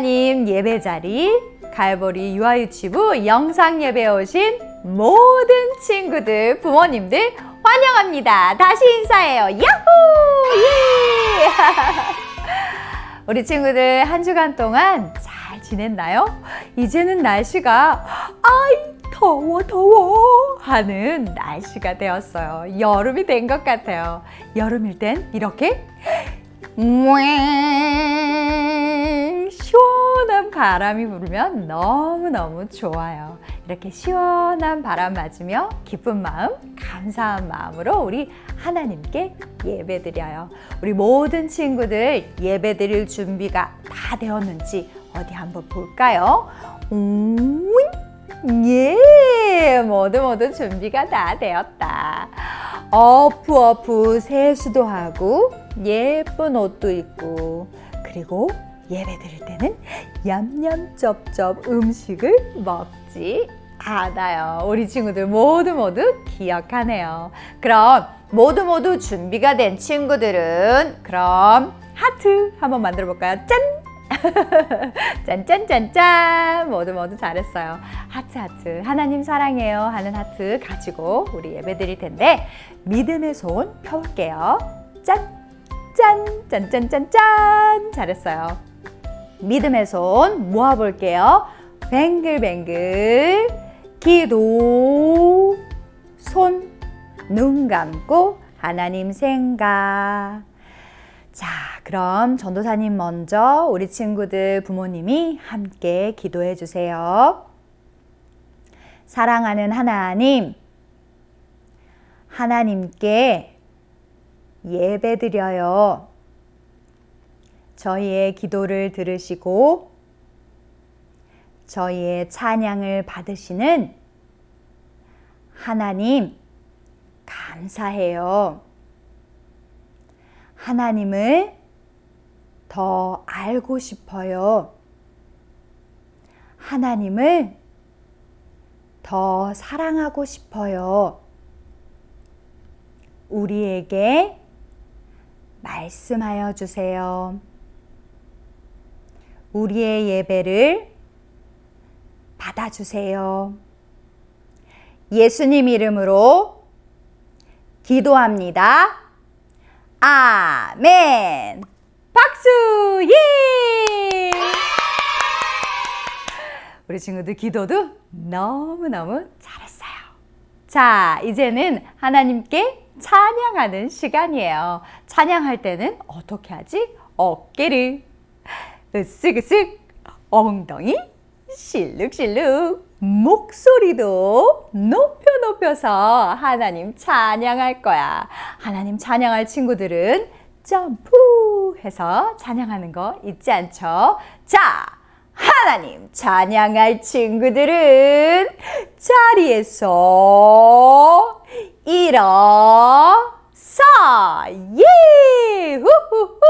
하나님 예배 자리 갈보리 유아유치부 영상 예배에 오신 모든 친구들, 부모님들 환영합니다. 다시 인사해요. 야호! 예! 우리 친구들 한 주간 동안 잘 지냈나요? 이제는 날씨가 아이 더워 더워 하는 날씨가 되었어요. 여름이 된 것 같아요. 여름일 땐 이렇게 왱 시원한 바람이 불면 너무너무 좋아요. 이렇게 시원한 바람 맞으며 기쁜 마음, 감사한 마음으로 우리 하나님께 예배 드려요. 우리 모든 친구들 예배 드릴 준비가 다 되었는지 어디 한번 볼까요? 음, 예, 모두 모두 준비가 다 되었다. 어프 어프 세수도 하고 예쁜 옷도 입고 그리고 예배 드릴 때는 얌얌쩝쩝 음식을 먹지 않아요. 우리 친구들 모두 모두 기억하네요. 그럼 모두 모두 준비가 된 친구들은 그럼 하트 한번 만들어 볼까요? 짠! 짠짠짠짠. 모두 모두 잘했어요. 하트 하트. 하나님 사랑해요 하는 하트 가지고 우리 예배 드릴 텐데 믿음의 손 펴볼게요. 짠짠 짠짠짠짠. 잘했어요. 믿음의 손 모아볼게요. 뱅글뱅글 기도 손 눈 감고 하나님 생각 자, 그럼 전도사님 먼저 우리 친구들 부모님이 함께 기도해 주세요. 사랑하는 하나님, 하나님께 예배 드려요. 저희의 기도를 들으시고 저희의 찬양을 받으시는 하나님, 감사해요. 하나님을 더 알고 싶어요. 하나님을 더 사랑하고 싶어요. 우리에게 말씀하여 주세요. 우리의 예배를 받아주세요. 예수님 이름으로 기도합니다. 아멘. 박수! 예! 우리 친구들 기도도 너무너무 잘했어요. 자, 이제는 하나님께 찬양하는 시간이에요. 찬양할 때는 어떻게 하지? 어깨를 으쓱으쓱, 엉덩이 실룩실룩, 목소리도 높여 높여서 하나님 찬양할 거야. 하나님 찬양할 친구들은 점프 해서 찬양하는 거 잊지 않죠? 자, 하나님 찬양할 친구들은 자리에서 일어서 예! 후후후!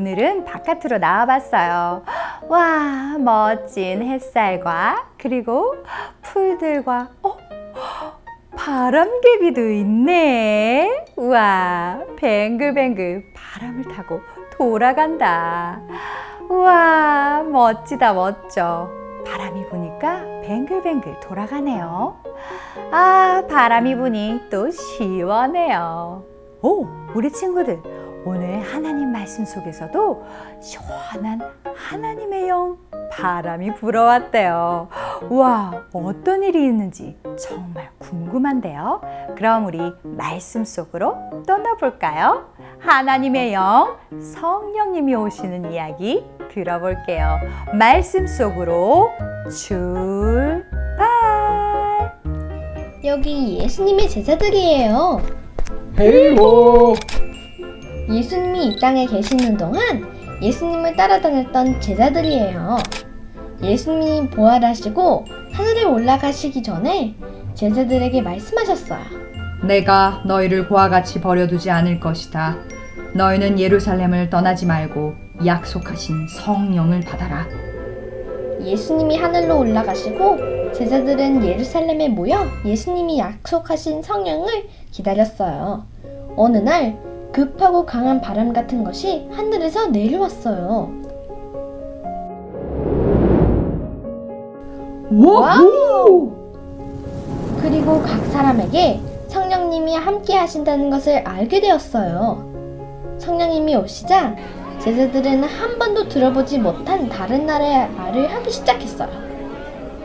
오늘은 바깥으로 나와봤어요. 와, 멋진 햇살과, 그리고 풀들과, 어, 바람개비도 있네. 우와, 뱅글뱅글 바람을 타고 돌아간다. 우와, 멋지다, 멋져. 바람이 부니까 뱅글뱅글 돌아가네요. 아, 바람이 부니 또 시원해요. 오, 우리 친구들, 오늘 하나님 말씀 속에서도 시원한 하나님의 영 바람이 불어왔대요. 와, 어떤 일이 있는지 정말 궁금한데요. 그럼 우리 말씀 속으로 떠나볼까요? 하나님의 영, 성령님이 오시는 이야기 들어볼게요. 말씀 속으로 출발! 여기 예수님의 제자들이에요. 헤이모 예수님이 이 땅에 계시는 동안 예수님을 따라다녔던 제자들이에요. 예수님이 부활하시고 하늘에 올라가시기 전에 제자들에게 말씀하셨어요. 내가 너희를 고와 같이 버려두지 않을 것이다. 너희는 예루살렘을 떠나지 말고 약속하신 성령을 받아라. 예수님이 하늘로 올라가시고 제자들은 예루살렘에 모여 예수님이 약속하신 성령을 기다렸어요. 어느 날 급하고 강한 바람 같은 것이 하늘에서 내려왔어요. 와우! 그리고 각 사람에게 성령님이 함께 하신다는 것을 알게 되었어요. 성령님이 오시자 제자들은 한 번도 들어보지 못한 다른 나라의 말을 하기 시작했어요.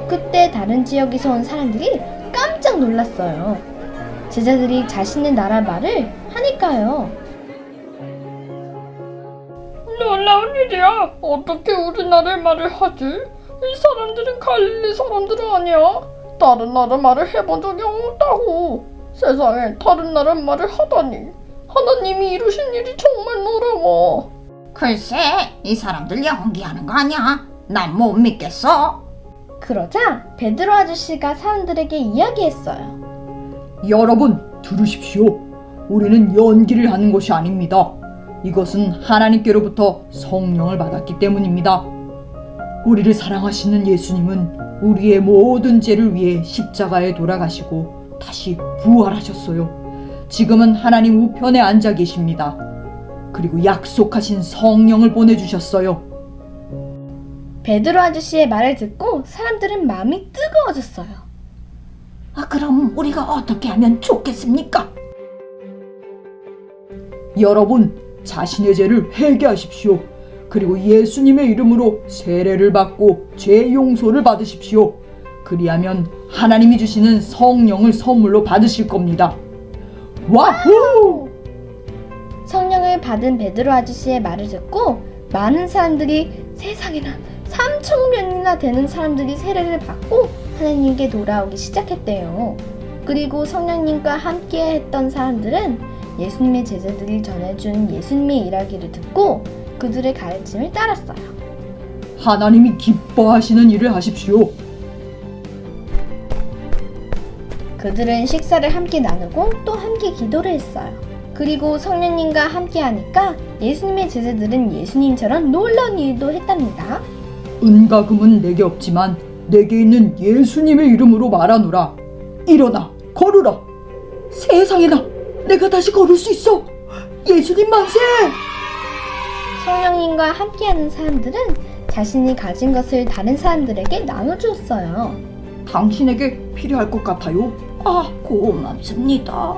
그때 다른 지역에서 온 사람들이 깜짝 놀랐어요. 제자들이 자신의 나라 말을 하니까요. 놀라운 일이야 어떻게 우리나라 말을 하지? 이 사람들은 갈릴리 사람들은 아니야 다른 나라 말을 해본 적이 없다고 세상에 다른 나라 말을 하다니 하나님이 이루신 일이 정말 놀라워 글쎄, 이 사람들 연기하는 거 아니야? 난 못 믿겠어. 그러자 베드로 아저씨가 사람들에게 이야기했어요. 여러분, 들으십시오. 우리는 연기를 하는 것이 아닙니다. 이것은 하나님께로부터 성령을 받았기 때문입니다. 우리를 사랑하시는 예수님은 우리의 모든 죄를 위해 십자가에 돌아가시고 다시 부활하셨어요. 지금은 하나님 우편에 앉아 계십니다. 그리고 약속하신 성령을 보내주셨어요. 베드로 아저씨의 말을 듣고 사람들은 마음이 뜨거워졌어요. 아, 그럼 우리가 어떻게 하면 좋겠습니까? 여러분, 자신의 죄를 회개하십시오. 그리고 예수님의 이름으로 세례를 받고 죄 용서를 받으십시오. 그리하면 하나님이 주시는 성령을 선물로 받으실 겁니다. 와후! 성령을 받은 베드로 아저씨의 말을 듣고 많은 사람들이 세상에나 3천 명이나 되는 사람들이 세례를 받고 하나님께 돌아오기 시작했대요. 그리고 성령님과 함께 했던 사람들은 예수님의 제자들이 전해준 예수님의 일하기를 듣고 그들의 가르침을 따랐어요. 하나님이 기뻐하시는 일을 하십시오. 그들은 식사를 함께 나누고 또 함께 기도를 했어요. 그리고 성령님과 함께 하니까 예수님의 제자들은 예수님처럼 놀라운 일도 했답니다. 은과 금은 내게 없지만 내게 있는 예수님의 이름으로 말하노라. 일어나 걸으라. 세상에나 내가 다시 걸을 수 있어. 예수님 만세! 성령님과 함께하는 사람들은 자신이 가진 것을 다른 사람들에게 나눠주었어요. 당신에게 필요할 것 같아요. 아, 고맙습니다.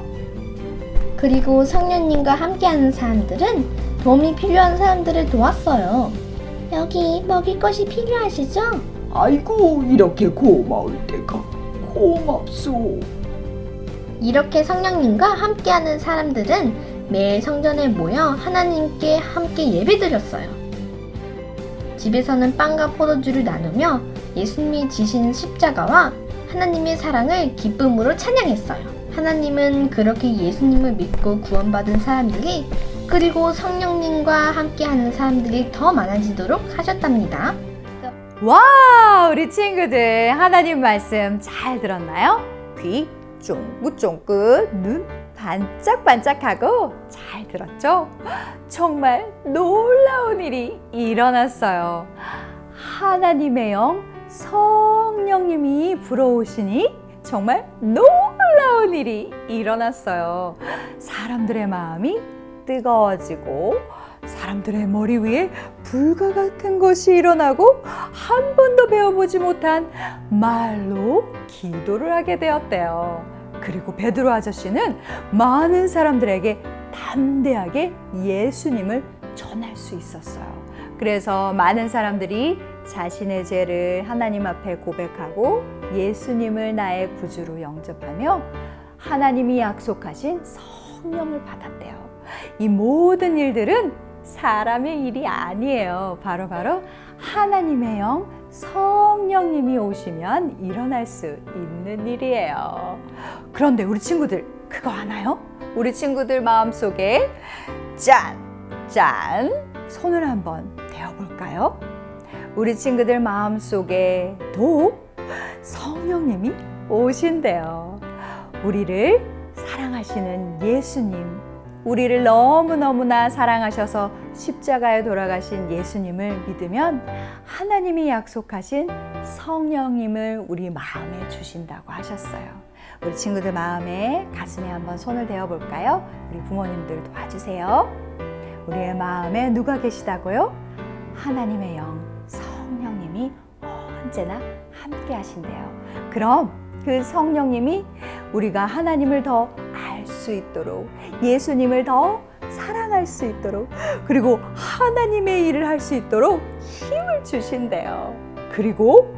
그리고 성령님과 함께하는 사람들은 도움이 필요한 사람들을 도왔어요. 여기 먹을 것이 필요하시죠? 아이고 이렇게 고마울 때가 고맙소. 이렇게 성령님과 함께하는 사람들은 매일 성전에 모여 하나님께 함께 예배드렸어요. 집에서는 빵과 포도주를 나누며 예수님이 지신 십자가와 하나님의 사랑을 기쁨으로 찬양했어요. 하나님은 그렇게 예수님을 믿고 구원받은 사람들이 그리고 성령님과 함께하는 사람들이 더 많아지도록 하셨답니다. 와, 우리 친구들 하나님 말씀 잘 들었나요? 귀 쫑긋쫑긋, 눈 반짝반짝하고 잘 들었죠? 정말 놀라운 일이 일어났어요. 하나님의 영 성령님이 불어오시니 정말 놀라운 일이 일어났어요. 사람들의 마음이 뜨거워지고 사람들의 머리 위에 불과 같은 것이 일어나고 한 번도 배워보지 못한 말로 기도를 하게 되었대요. 그리고 베드로 아저씨는 많은 사람들에게 담대하게 예수님을 전할 수 있었어요. 그래서 많은 사람들이 자신의 죄를 하나님 앞에 고백하고 예수님을 나의 구주로 영접하며 하나님이 약속하신 성령을 받았대요. 이 모든 일들은 사람의 일이 아니에요. 바로 바로 하나님의 영, 성령님이 오시면 일어날 수 있는 일이에요. 그런데 우리 친구들, 그거 아나요? 우리 친구들 마음속에 짠! 짠! 손을 한번 대어 볼까요? 우리 친구들 마음속에 도 성령님이 오신대요. 우리를 사랑하시는 예수님, 우리를 너무너무나 사랑하셔서 십자가에 돌아가신 예수님을 믿으면 하나님이 약속하신 성령님을 우리 마음에 주신다고 하셨어요. 우리 친구들 마음에 가슴에 한번 손을 대어 볼까요? 우리 부모님들 도와주세요. 우리의 마음에 누가 계시다고요? 하나님의 영, 성령님이 언제나 함께 하신대요. 그럼 그 성령님이 우리가 하나님을 더 알 수 있도록 예수님을 더 사랑할 수 있도록 그리고 하나님의 일을 할 수 있도록 힘을 주신대요. 그리고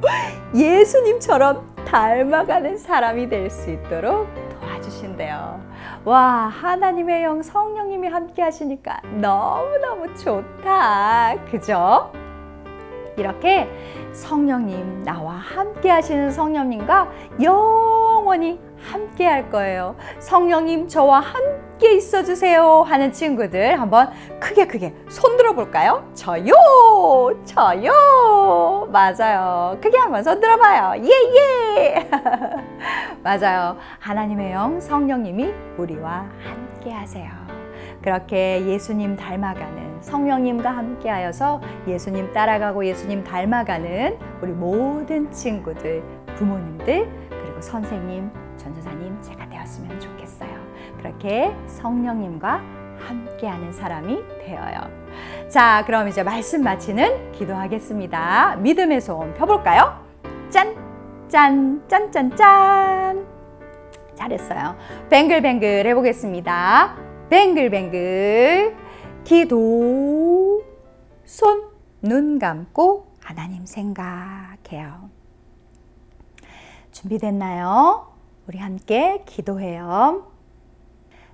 예수님처럼 닮아가는 사람이 될 수 있도록 도와주신대요. 와, 하나님의 영 성령님이 함께 하시니까 너무너무 좋다. 그죠? 이렇게 성령님, 나와 함께 하시는 성령님과 영원히 함께 할 거예요. 성령님, 저와 함께 함께 있어 주세요 하는 친구들 한번 크게 크게 손 들어 볼까요? 저요, 저요. 맞아요. 크게 한번 손 들어 봐요. 예, 예. 맞아요. 하나님의 영 성령님이 우리와 함께 하세요. 그렇게 예수님 닮아가는 성령님과 함께 하여서 예수님 따라가고 예수님 닮아가는 우리 모든 친구들, 부모님들, 그리고 선생님, 전도사님 제가 되었으면 좋겠어요. 그렇게 성령님과 함께하는 사람이 되어요. 자, 그럼 이제 말씀 마치는 기도하겠습니다. 믿음의 손 펴볼까요? 짠, 짠, 짠, 짠, 짠. 잘했어요. 뱅글뱅글 해보겠습니다. 뱅글뱅글. 기도. 손, 눈 감고 하나님 생각해요. 준비됐나요? 우리 함께 기도해요.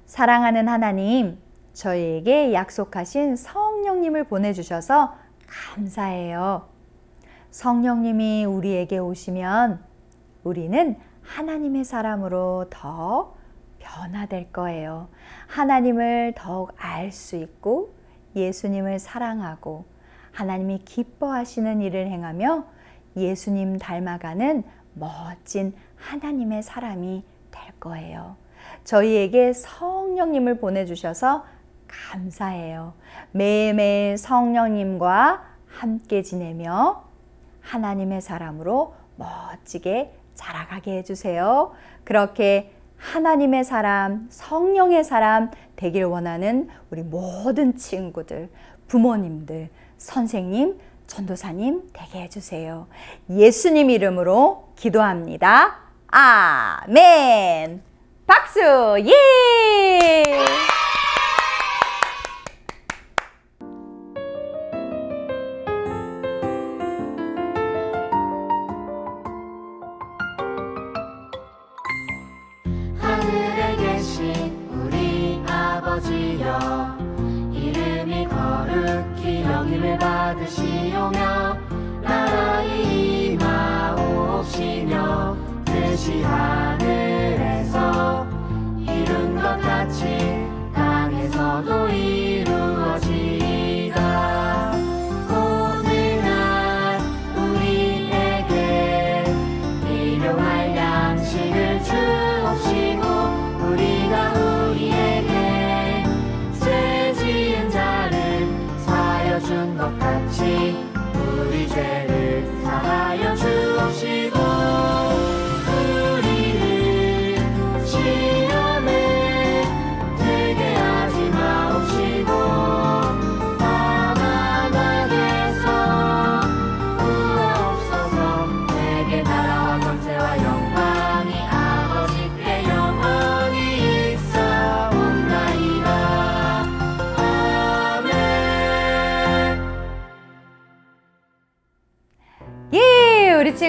사랑하는 하나님, 저희에게 약속하신 성령님을 보내주셔서 감사해요. 성령님이 우리에게 오시면 우리는 하나님의 사람으로 더 변화될 거예요. 하나님을 더욱 알 수 있고 예수님을 사랑하고 하나님이 기뻐하시는 일을 행하며 예수님 닮아가는 멋진 하나님의 사람이 될 거예요. 저희에게 성령님을 보내주셔서 감사해요. 매일매일 성령님과 함께 지내며 하나님의 사람으로 멋지게 자라가게 해주세요. 그렇게 하나님의 사람, 성령의 사람 되길 원하는 우리 모든 친구들, 부모님들, 선생님, 전도사님 되게 해주세요. 예수님 이름으로 기도합니다. 아멘! 박수! 예!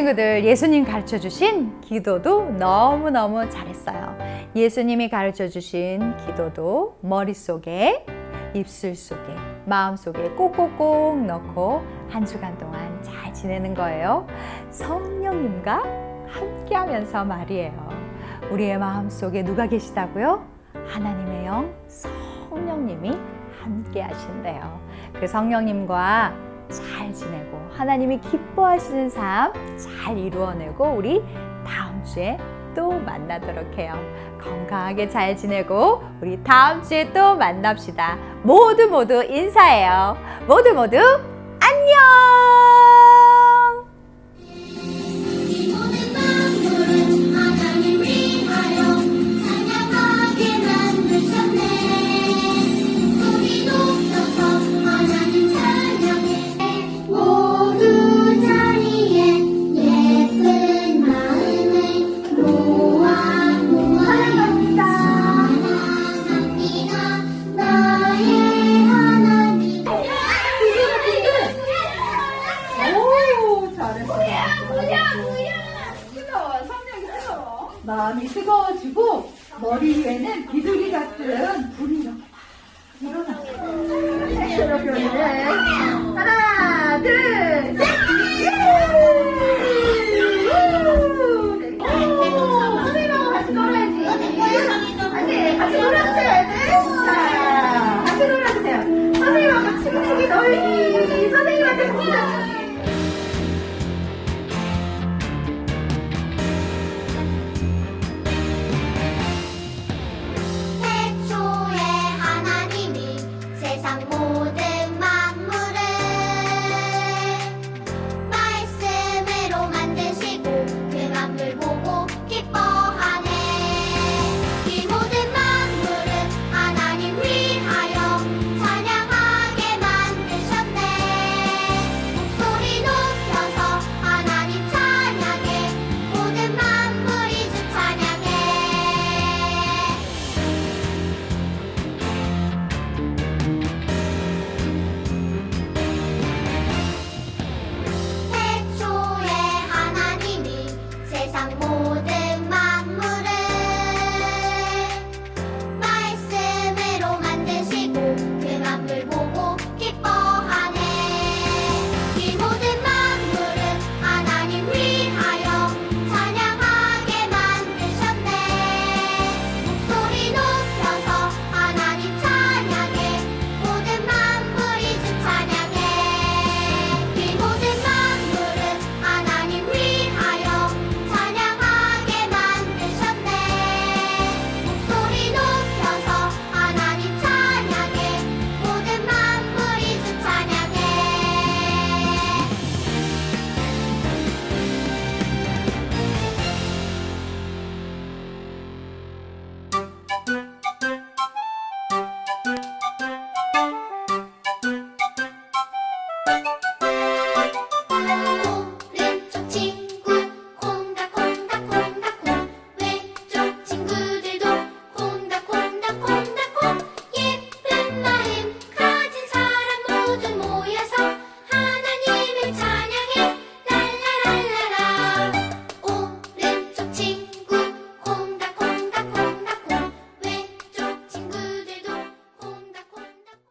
친구들 예수님 가르쳐 주신 기도도 너무너무 잘했어요. 예수님이 가르쳐 주신 기도도 머릿속에, 입술 속에, 마음 속에 꼭꼭꼭 넣고 한 주간 동안 잘 지내는 거예요. 성령님과 함께 하면서 말이에요. 우리의 마음 속에 누가 계시다고요? 하나님의 영 성령님이 함께 하신대요. 그 성령님과 잘 지내고 하나님이 기뻐하시는 삶 잘 이루어내고 우리 다음 주에 또 만나도록 해요. 건강하게 잘 지내고 우리 다음 주에 또 만납시다. 모두 모두 인사해요. 모두 모두 안녕! 마음이 뜨거워지고 머리 위에는 비둘기 같은 불이 일어나요. 하나, 둘, 셋! 네. 같이 놀아주세요. 선생님하고 친구끼리 놀기.